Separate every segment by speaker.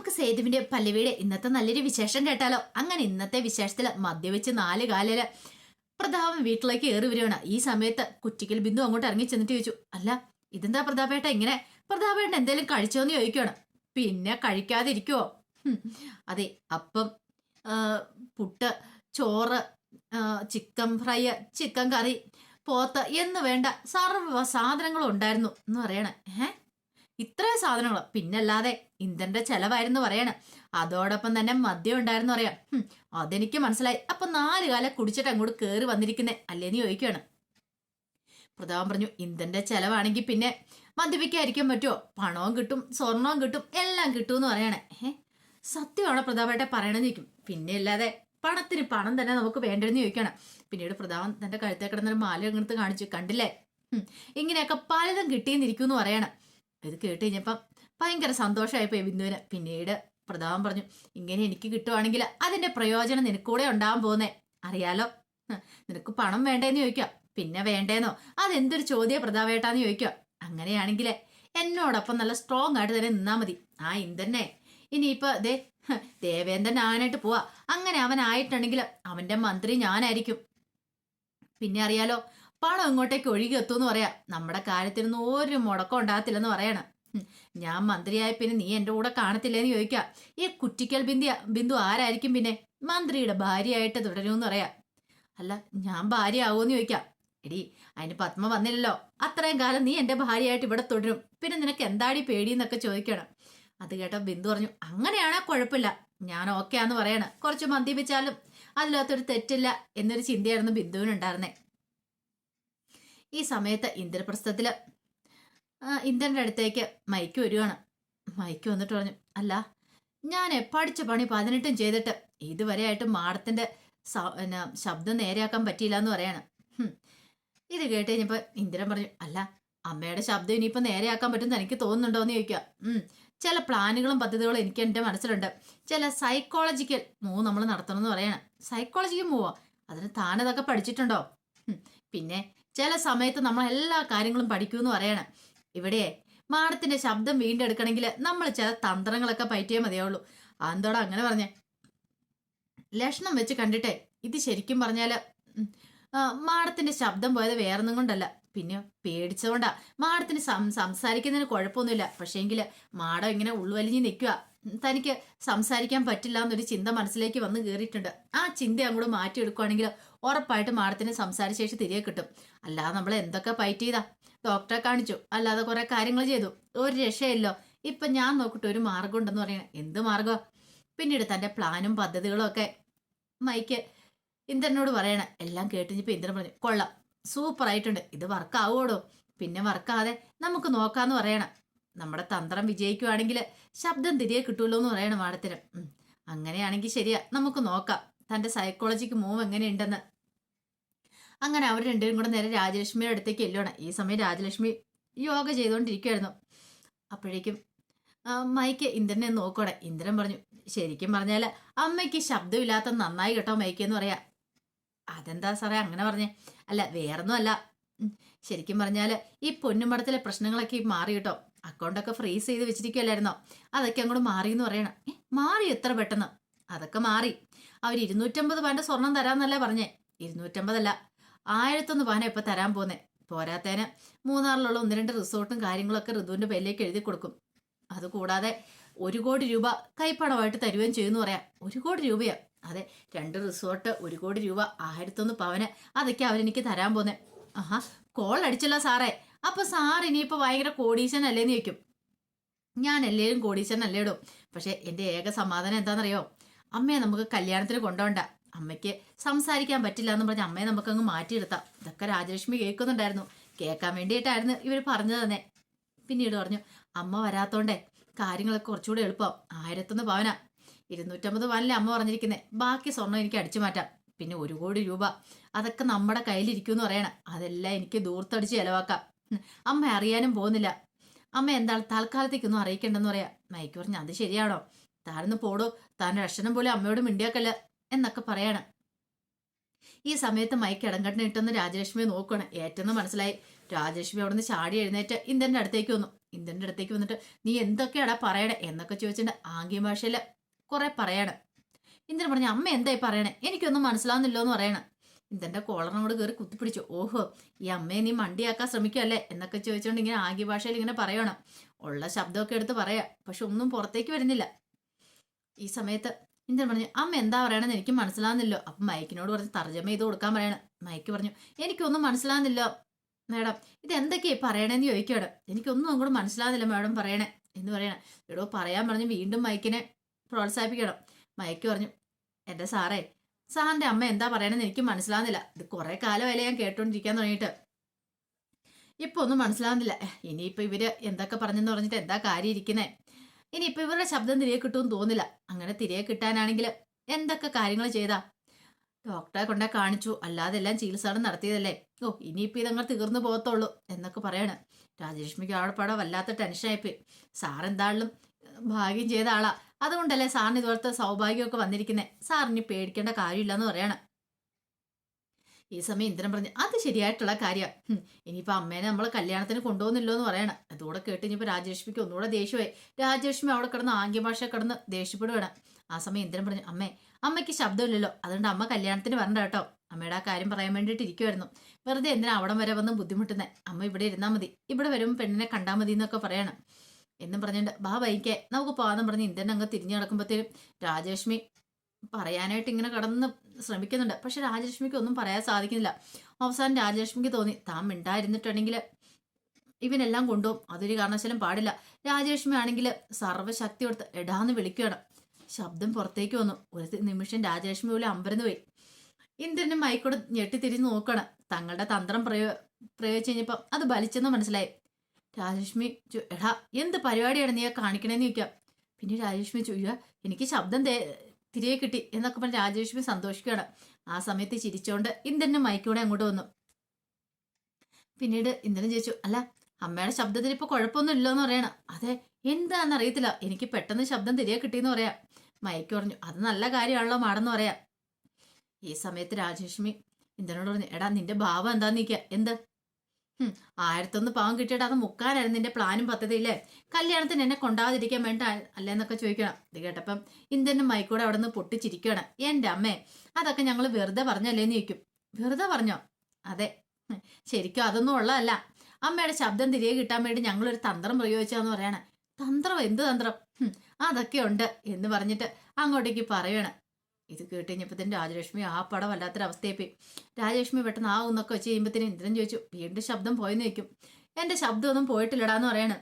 Speaker 1: നമുക്ക് സേതുവിന്റെ പല്ലവിയുടെ ഇന്നത്തെ നല്ലൊരു വിശേഷം കേട്ടാലോ? അങ്ങനെ ഇന്നത്തെ വിശേഷത്തിൽ മദ്യവെച്ച് നാല് കാലിൽ പ്രതാപൻ വീട്ടിലേക്ക് ഏറി വരികയാണ്. ഈ സമയത്ത് കുറ്റിക്കൽ ബിന്ദു അങ്ങോട്ട് ഇറങ്ങി ചെന്നിട്ട് ചോദിച്ചു അല്ല ഇതെന്താ പ്രതാപേട്ട ഇങ്ങനെ? പ്രതാപേട്ടൻ എന്തെങ്കിലും കഴിച്ചോന്ന് ചോദിക്കുകയാണ് പിന്നെ കഴിക്കാതിരിക്കുവോ? അതെ അപ്പം പുട്ട് ചോറ് ചിക്കൻ ഫ്രൈ ചിക്കൻ കറി പോത്ത് എന്ന് വേണ്ട സർവ സാധനങ്ങളും ഉണ്ടായിരുന്നു എന്ന് പറയണേ. ഏഹ്? ഇത്രയും സാധനങ്ങൾ പിന്നല്ലാതെ ഇന്ധന്റെ ചെലവായിരുന്നു പറയണ. അതോടൊപ്പം തന്നെ മദ്യം ഉണ്ടായിരുന്നു പറയാം. അതെനിക്ക് മനസ്സിലായി. അപ്പൊ നാല് കാലം കുടിച്ചിട്ട് അങ്ങോട്ട് കേറി വന്നിരിക്കുന്നേ അല്ലേന്ന് ചോദിക്കുകയാണ് പ്രതാപം പറഞ്ഞു ഇന്ധന്റെ ചെലവാണെങ്കിൽ പിന്നെ മദ്യപിക്കാതിരിക്കാൻ പറ്റുമോ പണവും കിട്ടും സ്വർണവും കിട്ടും എല്ലാം കിട്ടും എന്ന് പറയണേ. ഏഹ് സത്യമാണോ പ്രതാപേട്ടെ പറയണെന്ന് ചോദിക്കും. പിന്നെ അല്ലാതെ പണത്തിന് പണം തന്നെ നമുക്ക് വേണ്ടെന്ന് ചോദിക്കണം. പിന്നീട് പ്രതാപൻ തന്റെ കഴുത്തേ കിടന്നൊരു മാല അങ്ങനത്തെ കാണിച്ചു. കണ്ടില്ലേ? ഇങ്ങനെയൊക്കെ പലതും കിട്ടിയെന്നിരിക്കും എന്ന് പറയണം. ഇത് കേട്ട് കഴിഞ്ഞപ്പം ഭയങ്കര സന്തോഷമായിപ്പോയി ബിന്ദുവിന് പിന്നീട് പ്രതാപൻ പറഞ്ഞു ഇങ്ങനെ എനിക്ക് കിട്ടുവാണെങ്കിൽ അതിന്റെ പ്രയോജനം നിനക്കൂടെ ഉണ്ടാവാൻ പോകുന്നേ. അറിയാലോ? നിനക്ക് പണം വേണ്ടേന്ന് ചോദിക്കാം പിന്നെ വേണ്ടേന്നോ? അതെന്തൊരു ചോദ്യ പ്രതാപേട്ടാന്ന് ചോദിക്കുക. അങ്ങനെയാണെങ്കിൽ എന്നോടൊപ്പം നല്ല സ്ട്രോങ് ആയിട്ട് തന്നെ നിന്നാ മതി. ആ ഇന്ദനെ ഇനിയിപ്പോ ദേ ദേവേന്ദ്രൻ ആനായിട്ട് പോവാ. അങ്ങനെ അവൻ ആയിട്ടുണ്ടെങ്കിൽ അവന്റെ മന്ത്രി ഞാനായിരിക്കും. പിന്നെ അറിയാലോ? പണം അങ്ങോട്ടേക്ക് ഒഴുകി എന്ന് പറയാം. നമ്മുടെ കാര്യത്തിനൊന്നും ഒരു മുടക്കം ഉണ്ടാകത്തില്ലെന്ന് പറയണം. ഞാൻ മന്ത്രിയായ പിന്നെ നീ എന്റെ കൂടെ കാണത്തില്ലേന്ന് ചോദിക്കാം. ഈ കുറ്റിക്കൽ ബിന്ദു ബിന്ദു ആരായിരിക്കും പിന്നെ? മന്ത്രിയുടെ ഭാര്യയായിട്ട് തുടരുമെന്ന് പറയാം. അല്ല ഞാൻ ഭാര്യ ആവുമെന്ന് ചോദിക്കാം. എടി അതിന് പത്മ വന്നില്ലല്ലോ. അത്രയും കാലം നീ എന്റെ ഭാര്യയായിട്ട് ഇവിടെ തുടരും. പിന്നെ നിനക്ക് എന്താടി പേടിയെന്നൊക്കെ ചോദിക്കണം. അത് കേട്ടോ ബിന്ദു പറഞ്ഞു. അങ്ങനെയാണാ കുഴപ്പമില്ല. ഞാൻ ഓക്കെ ആന്ന് പറയണ. കുറച്ച് മന്ദിപ്പിച്ചാലും അതിലകത്തൊരു തെറ്റില്ല എന്നൊരു ചിന്തയായിരുന്നു ബിന്ദുവിനുണ്ടായിരുന്നേ. ഈ സമയത്ത് ഇന്ദ്രപ്രസ്ഥത്തിൽ ഇന്ദ്രന്റെ അടുത്തേക്ക് മൈക്ക് വരികയാണ് മൈക്ക് വന്നിട്ട് പറഞ്ഞു അല്ല ഞാൻ പഠിച്ച പണി പതിനെട്ടും ചെയ്തിട്ട് ഇതുവരെയായിട്ട് എന്നാ, ശബ്ദം നേരെയാക്കാൻ പറ്റിയില്ല എന്ന് പറയാണ് ഇത് കേട്ട് ഇന്ദ്രൻ പറഞ്ഞു അല്ല അമ്മയുടെ ശബ്ദം ഇനിയിപ്പോ നേരെയാക്കാൻ പറ്റുമെന്ന് എനിക്ക് തോന്നുന്നുണ്ടോ എന്ന് ചോദിക്കുക ചില പ്ലാനുകളും പദ്ധതികളും എനിക്ക് എന്റെ മനസ്സിലുണ്ട്. ചില സൈക്കോളജിക്കൽ മൂവ് നമ്മൾ നടത്തണം എന്ന് പറയണം. സൈക്കോളജിക്കൽ മൂവോ? അതിന് താനതൊക്കെ പഠിച്ചിട്ടുണ്ടോ? പിന്നെ ചില സമയത്ത് നമ്മൾ എല്ലാ കാര്യങ്ങളും പഠിക്കൂ എന്ന് പറയണം. ഇവിടെ മാഡത്തിന്റെ ശബ്ദം വീണ്ടെടുക്കണമെങ്കിൽ നമ്മൾ ചില തന്ത്രങ്ങളൊക്കെ പറ്റിയേ മതിയാവുള്ളൂ. അന്തോട അങ്ങനെ പറഞ്ഞേ? ലക്ഷണം വെച്ച് കണ്ടിട്ടെ ഇത് ശരിക്കും ആ, മാഡത്തിന്റെ ശബ്ദം പോയത് വേറൊന്നും കൊണ്ടല്ല. പിന്നെ പേടിച്ചതുകൊണ്ടാ. മാഡത്തിന് സം- സംസാരിക്കുന്നതിന് കുഴപ്പമൊന്നുമില്ല. പക്ഷേങ്കിൽ മാഡം ഇങ്ങനെ ഉള്ളുവലിഞ്ഞ് നിൽക്കുക തനിക്ക് സംസാരിക്കാൻ പറ്റില്ല എന്നൊരു ചിന്ത മനസ്സിലേക്ക് വന്ന് കയറിയിട്ടുണ്ട് ആ ചിന്ത അങ്ങോട്ട് മാറ്റിയെടുക്കുകയാണെങ്കിൽ ഉറപ്പായിട്ട് മാഡത്തിന് സംസാരശേഷി തിരികെ കിട്ടും. അല്ലാതെ നമ്മൾ എന്തൊക്കെ ഫൈറ്റ് ചെയ്താ? ഡോക്ടറെ കാണിച്ചു. അല്ലാതെ കുറെ കാര്യങ്ങൾ ചെയ്തു. ഒരു രക്ഷയില്ലോ. ഇപ്പൊ ഞാൻ നോക്കിട്ട് ഒരു മാർഗം ഉണ്ടെന്ന് പറയണ. എന്ത് മാർഗം പിന്നീട് തന്റെ പ്ലാനും പദ്ധതികളും ഒക്കെ മൈക്ക് ഇന്ദ്രനോട് പറയണ. എല്ലാം കേട്ടിഞ്ഞപ്പോ ഇന്ദ്രൻ പറഞ്ഞു കൊള്ളാം. സൂപ്പർ ആയിട്ടുണ്ട്. ഇത് വർക്ക് ആവുമോടോ പിന്നെ വർക്കാതെ നമുക്ക് നോക്കാന്ന് പറയണം. നമ്മുടെ തന്ത്രം വിജയിക്കുവാണെങ്കിൽ ശബ്ദം തിരികെ കിട്ടുമല്ലോ എന്ന് പറയണം മാഡത്തിന്. അങ്ങനെയാണെങ്കിൽ ശരിയാ. നമുക്ക് നോക്കാം. തന്റെ സൈക്കോളജിക്ക് മൂവ് എങ്ങനെയുണ്ടെന്ന്. അങ്ങനെ അവർ രണ്ടുപേരും കൂടെ നേരെ രാജലക്ഷ്മിയുടെ അടുത്തേക്ക് എല്ലുവാണ് ഈ സമയം രാജലക്ഷ്മി യോഗ ചെയ്തുകൊണ്ടിരിക്കുകയായിരുന്നു അപ്പോഴേക്കും മൈക്ക് ഇന്ദ്രനെ നോക്കോടെ ഇന്ദ്രൻ പറഞ്ഞു ശരിക്കും പറഞ്ഞാൽ അമ്മയ്ക്ക് ശബ്ദമില്ലാത്ത നന്നായി കേട്ടോ മൈക്ക് എന്ന് പറയാ. അതെന്താ സാറേ അങ്ങനെ പറഞ്ഞേ? അല്ല വേറൊന്നും അല്ല ശരിക്കും പറഞ്ഞാൽ ഈ പൊന്നുമടത്തിലെ പ്രശ്നങ്ങളൊക്കെ മാറി കേട്ടോ. അക്കൗണ്ടൊക്കെ ഫ്രീസ് ചെയ്ത് വെച്ചിരിക്കുകയല്ലായിരുന്നോ അതൊക്കെ അങ്ങോട്ട് മാറി എന്ന് പറയണം മാറി എത്ര പെട്ടെന്ന്? അതൊക്കെ മാറി. അവർ ഇരുന്നൂറ്റമ്പത് പാന്റെ സ്വർണം തരാമെന്നല്ലേ പറഞ്ഞേ. ഇരുന്നൂറ്റമ്പതല്ല. ആയിരത്തൊന്ന് പവന ഇപ്പം തരാൻ പോന്നെ. പോരാത്തേന് മൂന്നാറിലുള്ള ഒന്ന് രണ്ട് റിസോർട്ടും കാര്യങ്ങളൊക്കെ ഋതുവിന്റെ പേരിലേക്ക് എഴുതി കൊടുക്കും. അതുകൂടാതെ ഒരു കോടി രൂപ കൈപ്പണമായിട്ട് തരുകയും ചെയ്യുമെന്ന് പറയാം. ഒരു കോടി രൂപയാ. അതെ രണ്ട് റിസോർട്ട് ഒരു കോടി രൂപ ആയിരത്തൊന്ന് പവന് അതൊക്കെ അവരെനിക്ക് തരാൻ പോന്നെ. ആഹാ കോൾ അടിച്ചല്ലോ സാറേ. അപ്പൊ സാർ ഇനിയിപ്പോ ഭയങ്കര കോടീശൻ അല്ലേന്ന് ചോദിക്കും. ഞാൻ എല്ലാവരും കോടീശൻ അല്ലേടോ പക്ഷെ എന്റെ ഏക സമാധാനം എന്താണെന്നറിയോ അമ്മയെ നമുക്ക് കല്യാണത്തിന് കൊണ്ടുപോണ്ട അമ്മയ്ക്ക് സംസാരിക്കാൻ പറ്റില്ല എന്ന് പറഞ്ഞ് അമ്മയെ നമുക്കങ്ങ് മാറ്റിയെടുത്താം. ഇതൊക്കെ രാജലക്ഷ്മി കേൾക്കുന്നുണ്ടായിരുന്നു. കേൾക്കാൻ വേണ്ടിയിട്ടായിരുന്നു ഇവർ പറഞ്ഞു തന്നെ. പിന്നീട് പറഞ്ഞു അമ്മ വരാത്തോണ്ടേ കാര്യങ്ങളൊക്കെ കുറച്ചുകൂടെ എളുപ്പം. ആയിരത്തൊന്ന് പവന. ഇരുന്നൂറ്റമ്പത് പവനല്ലേ അമ്മ പറഞ്ഞിരിക്കുന്നത് ബാക്കി സ്വർണം എനിക്ക് അടിച്ചു മാറ്റാം. പിന്നെ ഒരു കോടി രൂപ. അതൊക്കെ നമ്മുടെ കയ്യിലിരിക്കും എന്ന് പറയണം. അതെല്ലാം എനിക്ക് ദൂർത്തടിച്ച് ചെലവാക്കാം. അമ്മ അറിയാനും പോകുന്നില്ല. അമ്മ എന്താണ് തൽക്കാലത്തേക്കൊന്നും അറിയിക്കണ്ടെന്ന് പറയാ. മൈക്ക് പറഞ്ഞു അത് ശരിയാണോ? താനൊന്ന് പോടോ. താന്റെ അക്ഷരം പോലെ അമ്മയോട് മിണ്ടിയാക്കല്ല എന്നൊക്കെ പറയാണ്. ഈ സമയത്ത് മൈക്ക് ഇടങ്കട്ടിന് ഇട്ടെന്ന് രാജലക്ഷ്മിയെ നോക്കണം ഏറ്റെന്ന് മനസ്സിലായി. രാജലക്ഷ്മി അവിടെ നിന്ന് ചാടി എഴുന്നേറ്റ് ഇന്ദ്രന്റെ അടുത്തേക്ക് വന്നു. ഇന്ദ്രന്റെ അടുത്തേക്ക് വന്നിട്ട് നീ എന്തൊക്കെയാടാ പറയണേ? എന്നൊക്കെ ചോദിച്ചിട്ട് ആംഗ്യ ഭാഷയിൽ കുറെ പറയണം. ഇന്ദ്രൻ പറഞ്ഞു അമ്മ എന്തായി പറയണേ? എനിക്കൊന്നും മനസ്സിലാവുന്നില്ലോ എന്ന് പറയണം. ഇന്ദ്രന്റെ കോളറിനോട് കയറി കുത്തിപ്പിടിച്ചു. ഓഹോ ഈ അമ്മയെ നീ മണ്ടിയാക്കാൻ ശ്രമിക്കല്ലേ എന്നൊക്കെ ചോദിച്ചുകൊണ്ട് ഇങ്ങനെ ആംഗ്യ ഭാഷയിൽ ഇങ്ങനെ പറയണം. ഉള്ള ശബ്ദമൊക്കെ എടുത്ത് പറയാ. പക്ഷെ ഒന്നും പുറത്തേക്ക് വരുന്നില്ല. ഈ സമയത്ത് ഇന്ദ്രൻ പറഞ്ഞു അമ്മ എന്താ പറയണമെന്ന് എനിക്ക് മനസ്സിലാകുന്നില്ലോ അപ്പം മൈക്കിനോട് പറഞ്ഞ് തർജമ ചെയ്ത് കൊടുക്കാൻ പറയണം. മൈക്ക് പറഞ്ഞു എനിക്കൊന്നും മനസ്സിലാകുന്നില്ലോ മേഡം. ഇത് എന്തൊക്കെയാ പറയണേന്ന് ചോദിക്കുകയാണ് എനിക്കൊന്നും അങ്ങോട്ട് മനസ്സിലാകുന്നില്ല മേഡം പറയണേ. എന്ന് പറയണം. എടോ പറയാൻ പറഞ്ഞ് വീണ്ടും മൈക്കിനെ പ്രോത്സാഹിപ്പിക്കണം. മൈക്ക് പറഞ്ഞു എന്റെ സാറേ സാറിന്റെ അമ്മ എന്താ പറയണെന്ന് എനിക്ക് മനസ്സിലാകുന്നില്ല ഇത് കുറേ കാലമായാലേ ഞാൻ കേട്ടോണ്ടിരിക്കാൻ തുടങ്ങിയിട്ട്. ഇപ്പൊ ഒന്നും മനസ്സിലാകുന്നില്ല ഇനിയിപ്പോ ഇവർ എന്തൊക്കെ പറഞ്ഞെന്ന് പറഞ്ഞിട്ട് എന്താ കാര്യം ഇരിക്കുന്നേ? ഇനിയിപ്പോ ഇവരുടെ ശബ്ദം തിരികെ കിട്ടുമെന്ന് തോന്നില്ല അങ്ങനെ തിരികെ കിട്ടാനാണെങ്കിൽ എന്തൊക്കെ കാര്യങ്ങൾ ചെയ്താ? ഡോക്ടറെ കൊണ്ടേ കാണിച്ചു. അല്ലാതെ എല്ലാം ചികിത്സകളും നടത്തിയതല്ലേ. ഓ ഇനിയിപ്പോ ഇതങ്ങനെ തീർന്നു പോകത്തുള്ളൂ എന്നൊക്കെ പറയാണ്. രാജലക്ഷ്മിക്ക് ആഴപ്പാടെ വല്ലാത്ത ടെൻഷനായിപ്പോയി എന്തായാലും ഭാഗ്യം ചെയ്ത ആളാ. അതുകൊണ്ടല്ലേ സാറിന് ഇതുപോലത്തെ സൗഭാഗ്യമൊക്കെ വന്നിരിക്കുന്നത് സാറിന് പേടിക്കേണ്ട കാര്യമില്ലെന്ന് പറയാണ്. ഈ സമയം ഇന്ദ്രൻ പറഞ്ഞു അത് ശരിയായിട്ടുള്ള കാര്യം. ഇനിയിപ്പോ അമ്മേനെ നമ്മൾ കല്യാണത്തിന് കൊണ്ടുപോകുന്നില്ലോ എന്ന് പറയണം. അതുകൂടെ കേട്ട് ഇനിയിപ്പോ രാജലക്ഷ്മിക്ക് ഒന്നുകൂടെ ദേഷ്യമായി. രാജലക്ഷ്മി അവിടെ കിടന്ന് ആംഗ്യഭാഷ കിടന്ന് ദേഷ്യപ്പെടുകയാണ് ആ സമയം ഇന്ദ്രൻ പറഞ്ഞു അമ്മേ അമ്മയ്ക്ക് ശബ്ദമില്ലല്ലോ. അതുകൊണ്ട് അമ്മ കല്യാണത്തിന് വരണ്ട കേട്ടോ. അമ്മയുടെ ആ കാര്യം പറയാൻ വേണ്ടിയിട്ട് ഇരിക്കുമായിരുന്നു വെറുതെ എന്തിനാ അവിടം വരെ വന്ന് ബുദ്ധിമുട്ടുന്നേ? അമ്മ ഇവിടെ ഇരുന്നാൽ മതി. ഇവിടെ വരുമ്പോൾ പെണ്ണിനെ കണ്ടാൽ മതി എന്നൊക്കെ പറയണം. എന്നും പറഞ്ഞിട്ട് ബാ ബൈക്കേ നമുക്ക് പോകാമെന്ന് പറഞ്ഞ് ഇന്ത്യൻ അങ്ങ് തിരിഞ്ഞു നടക്കുമ്പോഴത്തേനും രാജലക്ഷ്മി പറയാനായിട്ട് ഇങ്ങനെ കടന്ന് ശ്രമിക്കുന്നുണ്ട്. പക്ഷെ രാജലക്ഷ്മിക്ക് ഒന്നും പറയാൻ സാധിക്കുന്നില്ല. അവസാനം രാജലക്ഷ്മിക്ക് തോന്നി താൻ മിണ്ടായിരുന്നിട്ടുണ്ടെങ്കിൽ ഇവനെല്ലാം കൊണ്ടുപോകും. അതൊരു കാരണവശാലും പാടില്ല. രാജലക്ഷ്മി ആണെങ്കിൽ സർവശക്തി കൊടുത്ത് എടാന്ന് വിളിക്കുകയാണ്. ശബ്ദം പുറത്തേക്ക് വന്നു. ഒരു നിമിഷം രാജലക്ഷ്മി പോലെ അമ്പരന്ന് പോയി. ഇന്ദ്രനും മൈക്കോട് ഞെട്ടിത്തിരിഞ്ഞ് നോക്കണം തങ്ങളുടെ തന്ത്രം പ്രയോ പ്രയോഗിച്ച് കഴിഞ്ഞപ്പോൾ അത് ബലിച്ചെന്ന് മനസ്സിലായി. രാജലക്ഷ്മി എടാ എന്ത് പരിപാടിയാണ് നീ കാണിക്കണേന്ന് ചോദിക്കാം. പിന്നെ രാജലക്ഷ്മി ചോദിക്കുക എനിക്ക് ശബ്ദം തിരികെ കിട്ടി എന്നൊക്കെ പറഞ്ഞ് രാജലക്ഷ്മി സന്തോഷിക്കുകയാണ്. ആ സമയത്ത് ചിരിച്ചോണ്ട് ഇന്ദ്രനും മൈക്കൂടെ അങ്ങോട്ട് വന്നു. പിന്നീട് ഇന്ദ്രൻ ചോദിച്ചു അല്ല അമ്മയുടെ ശബ്ദത്തിൽ ഇപ്പൊ കുഴപ്പമൊന്നും ഇല്ലെന്ന് പറയണം. അതെ എന്താണെന്ന് അറിയത്തില്ല. എനിക്ക് പെട്ടെന്ന് ശബ്ദം തിരികെ കിട്ടിയെന്ന് പറയാം. മൈക്ക് പറഞ്ഞു അത് നല്ല കാര്യമാണല്ലോ മാടെന്ന് പറയാം. ഈ സമയത്ത് രാജലക്ഷ്മി ഇന്ദ്രനോട് പറഞ്ഞു എടാ നിന്റെ ഭാവം എന്താന്ന് നിൽക്കുക എന്ത്? ആയിരത്തൊന്ന് പാവം കിട്ടിയിട്ട് അത് മുക്കാനായിരുന്നു നിന്റെ പ്ലാനും പദ്ധതിയില്ലേ കല്യാണത്തിന് എന്നെ കൊണ്ടാതിരിക്കാൻ വേണ്ട അല്ലേന്നൊക്കെ ചോദിക്കണം. ഇത് കേട്ടപ്പം ഇന്ത്യന്റെ മൈക്കൂടെ അവിടെ നിന്ന് പൊട്ടിച്ചിരിക്കുകയാണ്. എന്റെ അമ്മേ അതൊക്കെ ഞങ്ങൾ വെറുതെ പറഞ്ഞല്ലേന്ന് ചോദിക്കും. വെറുതെ പറഞ്ഞോ? അതെ. ശരിക്കും അതൊന്നും ഉള്ളതല്ല. അമ്മയുടെ ശബ്ദം തിരികെ കിട്ടാൻ വേണ്ടി ഞങ്ങളൊരു തന്ത്രം പ്രയോഗിച്ചാന്ന് പറയണേ. തന്ത്രം? എന്ത് തന്ത്രം? അതൊക്കെ ഉണ്ട് എന്ന് പറഞ്ഞിട്ട് അങ്ങോട്ടേക്ക് പറയണം ഇത് കേട്ട് കഴിഞ്ഞപ്പോഴത്തേനും രാജലക്ഷ്മി ആ പടം വല്ലാത്തൊരവസ്ഥയായി പോയി. രാജലക്ഷ്മി പെട്ടെന്ന് ആ ഒന്നൊക്കെ വെച്ച് കഴിയുമ്പോഴത്തേനും ഇന്ദ്രൻ ചോദിച്ചു വീണ്ടും ശബ്ദം പോയെന്ന് എന്റെ ശബ്ദമൊന്നും പോയിട്ടില്ലടാന്ന് പറയാണ്.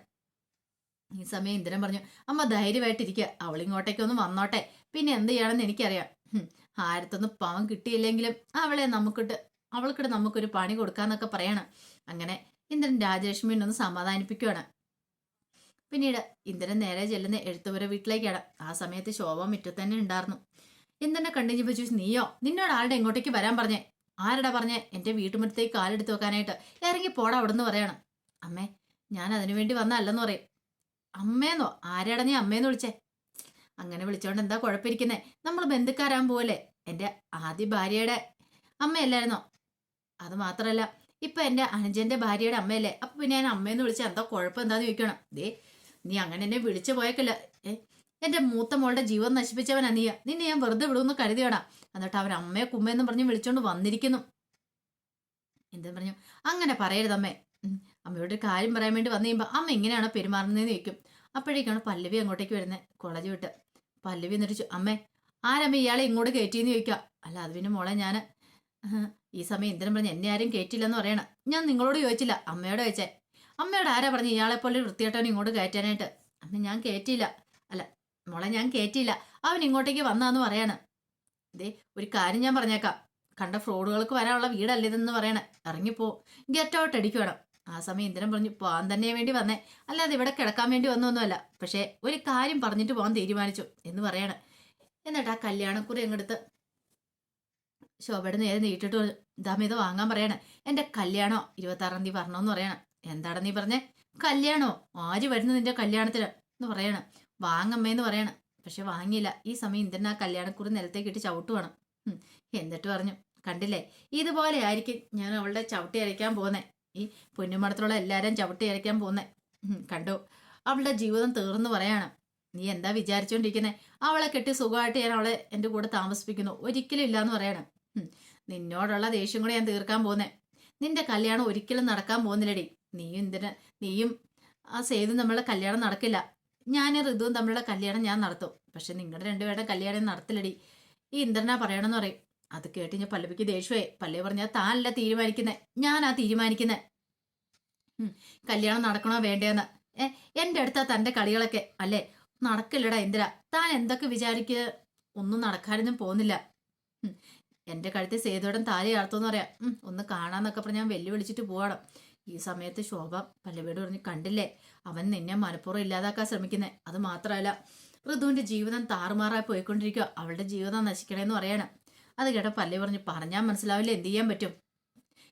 Speaker 1: ഈ സമയം ഇന്ദ്രൻ പറഞ്ഞു അമ്മ ധൈര്യമായിട്ടിരിക്കുക അവളിങ്ങോട്ടേക്കൊന്ന് വന്നോട്ടെ. പിന്നെ എന്ത് ചെയ്യണമെന്ന് എനിക്കറിയാം. ആരത്തൊന്നും പാവം കിട്ടിയില്ലെങ്കിലും അവളെ നമുക്കിട്ട് അവൾക്കിട്ട് നമുക്കൊരു പണി കൊടുക്കാന്നൊക്കെ പറയണം. അങ്ങനെ ഇന്ദ്രൻ രാജലക്ഷ്മിനെ ഒന്ന് സമാധാനിപ്പിക്കുകയാണ് പിന്നീട് ഇന്ദ്രൻ നേരെ ചെല്ലുന്ന എഴുത്തുപുര വീട്ടിലേക്കാണ്. ആ സമയത്ത് ശോഭ മുറ്റത്തന്നെ ഉണ്ടായിരുന്നു. ഇന്ദ്രനെ കണ്ടിഞ്ഞു വെച്ചു നീയോ? നിന്നോട് ആരുടെ ഇങ്ങോട്ടേക്ക് വരാൻ പറഞ്ഞേ? ആരടാ പറഞ്ഞേ? എന്റെ വീട്ടുമുറ്റത്തേക്ക് കാലെടുത്ത് വെക്കാനായിട്ട്. ഇറങ്ങി പോടാ അവിടെ നിന്ന് പറയണം. അമ്മേ ഞാൻ അതിനു വേണ്ടി വന്നല്ലെന്ന് പറയും. അമ്മേന്നോ? ആരടഞ്ഞ നീ അമ്മേന്ന് വിളിച്ചേ? അങ്ങനെ വിളിച്ചോണ്ട് എന്താ കുഴപ്പമിരിക്കുന്നേ? നമ്മൾ ബന്ധുക്കാരാൻ പോലെ എന്റെ ആദ്യ ഭാര്യയുടെ അമ്മയല്ലായിരുന്നോ? അത് മാത്രല്ല ഇപ്പൊ എന്റെ അനുജന്റെ ഭാര്യയുടെ അമ്മയല്ലേ? അപ്പൊ പിന്നെ ഞാൻ അമ്മയെന്ന് വിളിച്ച എന്താ കുഴപ്പം എന്താന്ന് ചോദിക്കണം. ദേ നീ അങ്ങനെ എന്നെ വിളിച്ചു പോയേക്കല്ല. ഏ എന്റെ മൂത്ത മോളുടെ ജീവൻ നശിപ്പിച്ചവനാ നീ നിന്നെ ഞാൻ വെറുതെ വിടുമെന്ന് കരുതിയടാ. എന്നിട്ട് അവൻ അമ്മയെ കുമ്മയെന്നും പറഞ്ഞ് വിളിച്ചോണ്ട് വന്നിരിക്കുന്നു. എന്തെന്ന് പറഞ്ഞു. അങ്ങനെ പറയരുത് അമ്മേ. അമ്മയോട് ഒരു കാര്യം പറയാൻ വേണ്ടി വന്നു കഴിയുമ്പോൾ അമ്മ എങ്ങനെയാണോ പെരുമാറുന്നതെന്ന് ചോദിക്കും. അപ്പോഴേക്കാണ് പല്ലവി അങ്ങോട്ടേക്ക് വരുന്നത് കോളേജ് വിട്ട്. പല്ലവി എന്നിട്ട് അമ്മേ ആരമ്മ ഇയാളെ ഇങ്ങോട്ട് കയറ്റിയെന്ന് ചോദിക്കുക അല്ല അത് പിന്നെ മോളെ ഞാൻ ഈ സമയം ഇന്ദ്രൻ പറഞ്ഞ് എന്നെ ആരും കയറ്റില്ലെന്ന് പറയണം. ഞാൻ നിങ്ങളോട് ചോദിച്ചില്ല. അമ്മയോട് ചോദിച്ചേ. അമ്മയോട് ആരാ പറഞ്ഞു ഇയാളെ പോലെ വൃത്തിയായിട്ടാണ് ഇങ്ങോട്ട് കയറ്റാനായിട്ട്? അമ്മ ഞാൻ കയറ്റിയില്ല അല്ല മോളെ ഞാൻ കയറ്റിയില്ല അവൻ ഇങ്ങോട്ടേക്ക് വന്നാന്ന് പറയാണ്. ദേ ഒരു കാര്യം ഞാൻ പറഞ്ഞേക്കാം. കണ്ട ഫ്രോഡുകൾക്ക് വരാനുള്ള വീടല്ല ഇതെന്ന് പറയണേ. ഇറങ്ങിപ്പോ. ഗെറ്റ് ഔട്ട് അടിക്കണം ആ സമയം ഇന്ദ്രൻ പറഞ്ഞു പോകാൻ തന്നെ വേണ്ടി വന്നേ. അല്ലാതെ ഇവിടെ കിടക്കാൻ വേണ്ടി വന്നൊന്നുമല്ല. പക്ഷേ ഒരു കാര്യം പറഞ്ഞിട്ട് പോകാൻ തീരുമാനിച്ചു എന്ന് പറയാണ്. എന്നിട്ട് ആ കല്യാണക്കുറി അങ്ങെടുത്ത് ശോഭയുടെ നേരെ നീട്ടിട്ട് പറഞ്ഞു ഇതാമ ഇത് വാങ്ങാൻ പറയണേ. എന്റെ കല്യാണോ? ഇരുപത്തി ആറാം തീയതി വരണമെന്ന് പറയണം. എന്താണെന്ന് നീ പറഞ്ഞേ? കല്യാണോ? ആര് വരുന്നു നിന്റെ കല്യാണത്തിന്? എന്ന് പറയണം. വാങ്ങമ്മേന്ന് പറയണം. പക്ഷെ വാങ്ങിയില്ല. ഈ സമയം ഇന്ദ്രൻ ആ കല്യാണക്കുറി നിലത്തേക്കിട്ട് ഉം. എന്നിട്ട് പറഞ്ഞു കണ്ടില്ലേ? ഇതുപോലെ ആയിരിക്കും ഞാൻ അവളുടെ ചവിട്ടി അരയ്ക്കാൻ പോകുന്നേ ഈ പൊന്നുമടത്തിലുള്ള എല്ലാവരും ചവിട്ടി അരയ്ക്കാൻ പോകുന്നേ കണ്ടു? അവളുടെ ജീവിതം തീർന്നു പറയാണ്. നീ എന്താ വിചാരിച്ചുകൊണ്ടിരിക്കുന്നത് അവളെ കെട്ടി സുഖമായിട്ട് ഞാൻ അവളെ എന്റെ കൂടെ താമസിപ്പിക്കുന്നു. ഒരിക്കലും ഇല്ലാന്ന് പറയണം. നിന്നോടുള്ള ദേഷ്യം കൂടെ ഞാൻ തീർക്കാൻ പോകുന്നേ നിന്റെ കല്യാണം ഒരിക്കലും നടക്കാൻ പോകുന്നില്ലടി. നീയും ഇന്ദ്രൻ നീയും ആ സേതു നമ്മളെ കല്യാണം നടക്കില്ല. ഞാനും ഋതുവും തമ്മിലുള്ള കല്യാണം ഞാൻ നടത്തും. പക്ഷെ നിങ്ങളുടെ രണ്ടുപേരുടെ കല്യാണം നടത്തില്ലടി. ഈ ഇന്ദ്രനാ പറയണമെന്ന് പറയും. അത് കേട്ട് ഞാൻ പല്ലവിക്ക് ദേഷ്യമായി പല്ലവി പറഞ്ഞാൽ താനല്ല തീരുമാനിക്കുന്നത് ഞാനാ തീരുമാനിക്കുന്നത് കല്യാണം നടക്കണോ വേണ്ടേന്ന്. ഏ എന്റെ അടുത്താ തന്റെ കളികളൊക്കെ. അല്ലേ? നടക്കില്ലടാ ഇന്ദിര. താൻ എന്തൊക്കെ വിചാരിക്കുക ഒന്നും നടക്കാനൊന്നും പോകുന്നില്ല. എന്റെ കഴുത്തിൽ സേതുടൻ താലി ആർത്തോന്ന് പറയാം. ഒന്ന് കാണാന്നൊക്കെ പറഞ്ഞ് ഞാൻ വെല്ലുവിളിച്ചിട്ട് പോവാണ് ഈ സമയത്ത് ശോഭ പല്ലവിയോട് പറഞ്ഞ് കണ്ടില്ലേ? അവൻ നിന്നെ മനഃപൂർവം ഇല്ലാതാക്കാൻ ശ്രമിക്കുന്നേ. അത് മാത്രമല്ല ഋതുവിന്റെ ജീവിതം താറുമാറായി പോയിക്കൊണ്ടിരിക്കുക. അവളുടെ ജീവിതം നശിക്കണേന്ന് പറയണം. അത് കേട്ട പല്ലവി പറഞ്ഞ് പറഞ്ഞാൽ മനസ്സിലാവില്ല എന്ത് ചെയ്യാൻ പറ്റും?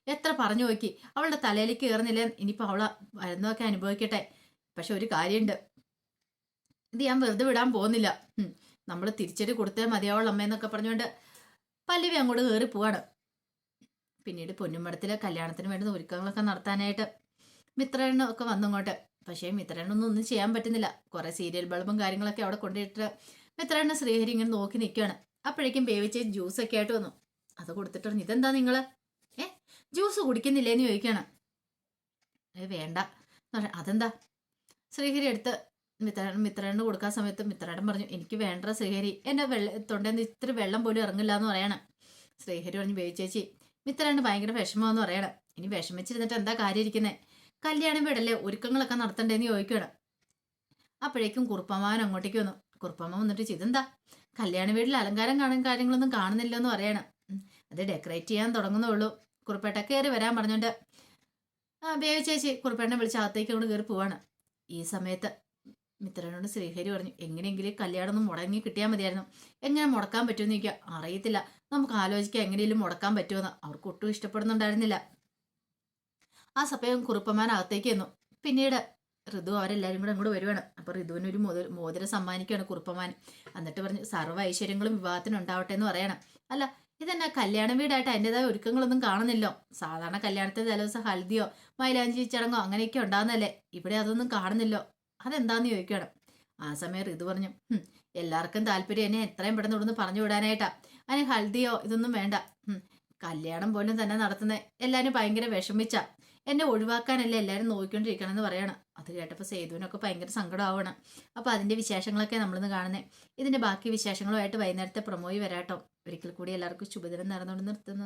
Speaker 1: എത്ര പറഞ്ഞു നോക്കി. അവളുടെ തലയിലേക്ക് കയറുന്നില്ല. ഇനിയിപ്പോൾ അവളെ വരുന്നതൊക്കെ അനുഭവിക്കട്ടെ. പക്ഷെ ഒരു കാര്യമുണ്ട്. ഇത് ഞാൻ വെറുതെ വിടാൻ പോകുന്നില്ല. നമ്മൾ തിരിച്ചടി കൊടുത്തേ മതിയാവുള്ള അമ്മയെന്നൊക്കെ പറഞ്ഞുകൊണ്ട് പല്ലവി അങ്ങോട്ട് കയറി പോവാണ് പിന്നീട് പൊന്നുമടത്തിലെ കല്യാണത്തിന് വേണ്ടുന്ന ഒരുക്കങ്ങളൊക്കെ നടത്താനായിട്ട് മിത്രണ്ണ ഒക്കെ വന്നങ്ങോട്ട്. പക്ഷേ മിത്രണ്ണൊന്നും ഒന്നും ചെയ്യാൻ പറ്റുന്നില്ല. കുറേ സീരിയൽ ബൾബും കാര്യങ്ങളൊക്കെ അവിടെ കൊണ്ടിട്ട് മിത്രണ്ണ ശ്രീഹരി ഇങ്ങനെ നോക്കി നിൽക്കുകയാണ് അപ്പോഴേക്കും ബേവിച്ച് ജ്യൂസ് ഒക്കെ ആയിട്ട് വന്നു. അത് കൊടുത്തിട്ട് പറഞ്ഞു ഇതെന്താ നിങ്ങൾ ഏ ജ്യൂസ് കുടിക്കുന്നില്ലേന്ന് ചോദിക്കുകയാണ് വേണ്ട. അതെന്താ? ശ്രീഹരി എടുത്ത് മിത്രൻ മിത്രണ്ണന് കൊടുക്കാൻ സമയത്ത് മിത്രേടൻ പറഞ്ഞു എനിക്ക് വേണ്ട ശ്രീഹരി എന്റെ വെള്ള തൊണ്ടേന്ന് ഇത്ര വെള്ളം പോലും ഇറങ്ങില്ല എന്ന് പറയണം. ശ്രീഹരി പറഞ്ഞു ബേബി ചേച്ചി ഭയങ്കര വിഷമമെന്ന് പറയണം. ഇനി വിഷമിച്ചിരുന്നിട്ട് എന്താ കാര്യം ഇരിക്കുന്നത് കല്യാണം വീടല്ലേ? ഒരുക്കങ്ങളൊക്കെ നടത്തണ്ടേന്ന് ചോദിക്കണം അപ്പോഴേക്കും കുറുപ്പമാവൻ അങ്ങോട്ടേക്ക് വന്നു. കുറുപ്പമ്മ വന്നിട്ട് ചെയ്തെന്താ കല്യാണ വീട്ടിൽ അലങ്കാരം കാണാൻ കാര്യങ്ങളൊന്നും കാണുന്നില്ലെന്ന് പറയണം. ഉം, അത് ഡെക്കറേറ്റ് ചെയ്യാൻ തുടങ്ങുന്നുള്ളൂ കുറുപ്പേട്ട കയറി വരാൻ പറഞ്ഞോണ്ട് ആ ബേബി ചേച്ചി കുറുപ്പേട്ടനെ വിളിച്ച് അകത്തേക്ക് കൊണ്ട് കയറി പോവാണ്. ഈ സമയത്ത് മിത്രനോട് ശ്രീഹരി പറഞ്ഞു എങ്ങനെയെങ്കിലും കല്യാണം മുടങ്ങി കിട്ടിയാൽ മതിയായിരുന്നു. എങ്ങനെ മുടക്കാൻ പറ്റുമെന്ന് ചോദിക്കുക. അറിയത്തില്ല. നമുക്ക് ആലോചിക്കാം എങ്ങനെയെങ്കിലും മുടക്കാൻ പറ്റുമെന്ന്. അവർക്ക് ഒട്ടും ഇഷ്ടപ്പെടുന്നുണ്ടായിരുന്നില്ല. ആ സമയം കുറുപ്പമാൻ ചെന്നു. പിന്നീട് ഋതു അവരെല്ലാവരും കൂടെ അങ്ങോട്ട് വരുവാണ്. അപ്പൊ ഋതുവിന് ഒരു മോതിര മോതിരം സമ്മാനിക്കുകയാണ് കുറുപ്പമാൻ എന്നിട്ട് പറഞ്ഞു സർവ ഐശ്വര്യങ്ങളും വിവാഹത്തിന് ഉണ്ടാവട്ടെ എന്ന് പറയണം. അല്ല ഇതെന്നാ കല്യാണ വീടായിട്ട് അതിന്റെതായ ഒരുക്കങ്ങളൊന്നും കാണുന്നില്ലോ? സാധാരണ കല്യാണത്തിന് തലേദിവസം ഹൽദിയോ മൈലാഞ്ചി ചടങ്ങോ അങ്ങനെയൊക്കെ ഉണ്ടാകുന്നല്ലേ ഇവിടെ അതൊന്നും കാണുന്നില്ലോ? അതെന്താന്ന് ചോദിക്കണം ആ സമയം ഋതു പറഞ്ഞു എല്ലാവർക്കും താല്പര്യം എന്നെ എത്രയും പെട്ടെന്ന് ഇവിടുന്ന് പറഞ്ഞു വിടാനായിട്ടാ. അതിന് ഹൽദിയോ ഇതൊന്നും വേണ്ട. കല്യാണം പോലും തന്നെ നടത്തുന്ന. എല്ലാവരും ഭയങ്കര വിഷമിച്ച. എന്നെ ഒഴിവാക്കാനല്ലേ എല്ലാവരും നോക്കിക്കൊണ്ടിരിക്കണം എന്ന് പറയണം. അത് കേട്ടപ്പോൾ സേതുവിനൊക്കെ ഭയങ്കര സങ്കടമാവണം അപ്പോൾ അതിന്റെ വിശേഷങ്ങളൊക്കെ നമ്മളിന്ന് കാണുന്നത് ഇതിന്റെ ബാക്കി വിശേഷങ്ങളുമായിട്ട് വൈകുന്നേരത്തെ പ്രൊമോയി വരാട്ടോ. ഒരിക്കൽ കൂടി എല്ലാവർക്കും ശുഭദിനം നടന്നുകൊണ്ട് നിർത്തുന്നു.